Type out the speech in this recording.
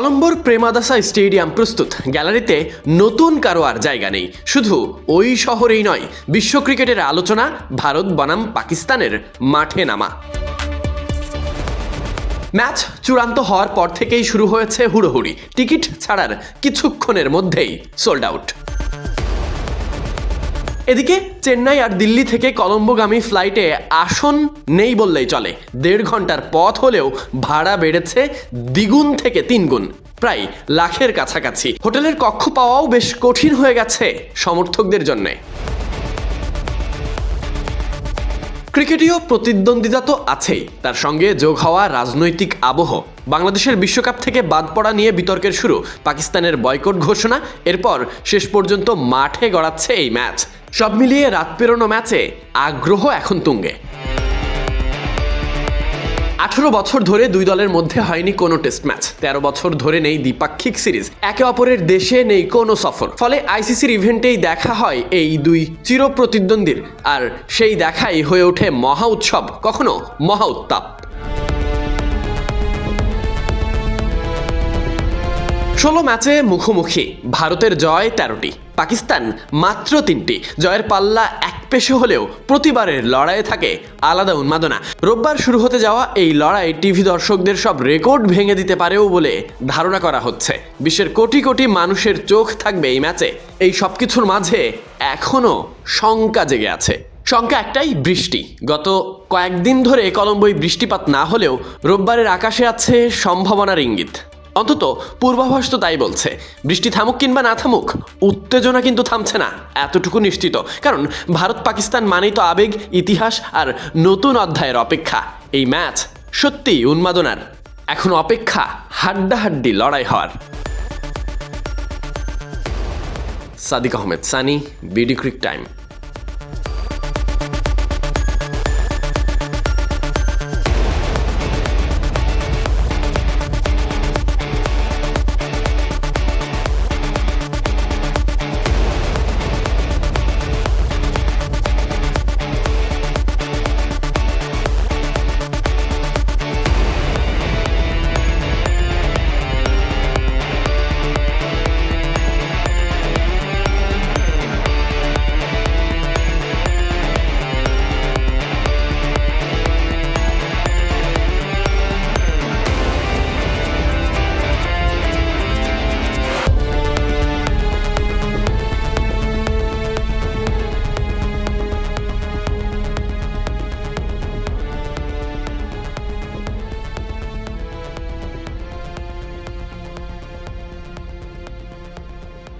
কলম্বোর Premadasa stadium প্রস্তুত। গ্যালারিতে নতুন কারও আর জায়গা নেই। শুধু ওই শহরেই নয়, বিশ্ব ক্রিকেটের আলোচনা, ভারত বনাম পাকিস্তানের মাঠে নামা। ম্যাচ চূড়ান্ত হওয়ার পর থেকেই শুরু হয়েছে হুড়োহুড়ি। টিকিট ছাড়ার কিছুক্ষণের মধ্যেই সোল্ড আউট। এদিকে চেন্নাই আর দিল্লি থেকে কলম্বোগামী ফ্লাইটে আসন নেই বললেই চলে। দেড় ঘণ্টার পথ হলেও ভাড়া বেড়েছে দ্বিগুণ থেকে তিনগুণ। প্রায় লাখের কাছাকাছি। হোটেলের কক্ষ পাওয়াও বেশ কঠিন হয়ে গেছে সমর্থকদের জন্যে। ক্রিকেটীয় প্রতিদ্বন্দ্বিতা তো আছেই। তার সঙ্গে যোগ হওয়া রাজনৈতিক আবহ। বাংলাদেশের বিশ্বকাপ থেকে বাদ পড়া নিয়ে বিতর্কের শুরু, পাকিস্তানের বয়কট ঘোষণা, এরপর শেষ পর্যন্ত মাঠে গড়াচ্ছে এই ম্যাচ। সব মিলিয়ে রাত পেরোনো ম্যাচে আগ্রহ এখন তুঙ্গে। আঠেরো বছর ধরে দুই দলের মধ্যে হয়নি কোনো টেস্ট ম্যাচ তেরো বছর ধরে নেই দ্বিপাক্ষিক সিরিজ একে অপরের দেশে নেই কোনো সফর। ফলে আইসিসির ইভেন্টেই দেখা হয় এই দুই চির প্রতিদ্বন্দ্বীর আর সেই দেখাই হয়ে ওঠে মহা উৎসব, কখনো মহা উত্তাপ। ষোলো ম্যাচে মুখোমুখি, ভারতের জয় তেরোটি, পাকিস্তান মাত্র তিনটি, জয়ের পাল্লা এক পেশে হলেও প্রতিবারের লড়াইয়ে থাকে আলাদা উন্মাদনা। রোববার শুরু হতে যাওয়া এই লড়াই টিভি দর্শকদের সব রেকর্ড ভেঙে দিতে পারেও বলে ধারণা করা হচ্ছে। বিশ্বের কোটি কোটি মানুষের চোখ থাকবে এই ম্যাচে। এই সব কিছুর মাঝে এখনও শঙ্কা জেগে আছে। শঙ্কা একটাই, বৃষ্টি। গত কয়েকদিন ধরে কলম্বোয় বৃষ্টিপাত না হলেও রোববারের আকাশে আছে সম্ভাবনার ইঙ্গিত। অন্তত পূর্বাভাস তো তাই বলছে। বৃষ্টি থামুক কিংবা না থামুক, উত্তেজনা কিন্তু থামছে না, এতটুকু নিশ্চিত। কারণ ভারত পাকিস্তান মানেই তো আবেগ, ইতিহাস আর নতুন অধ্যায়ের অপেক্ষা। এই ম্যাচ সত্যিই উন্মাদনার। এখন অপেক্ষা হাড্ডাহাড্ডি লড়াই হওয়ার। Sadiq Ahmed Sunny, BD crick time.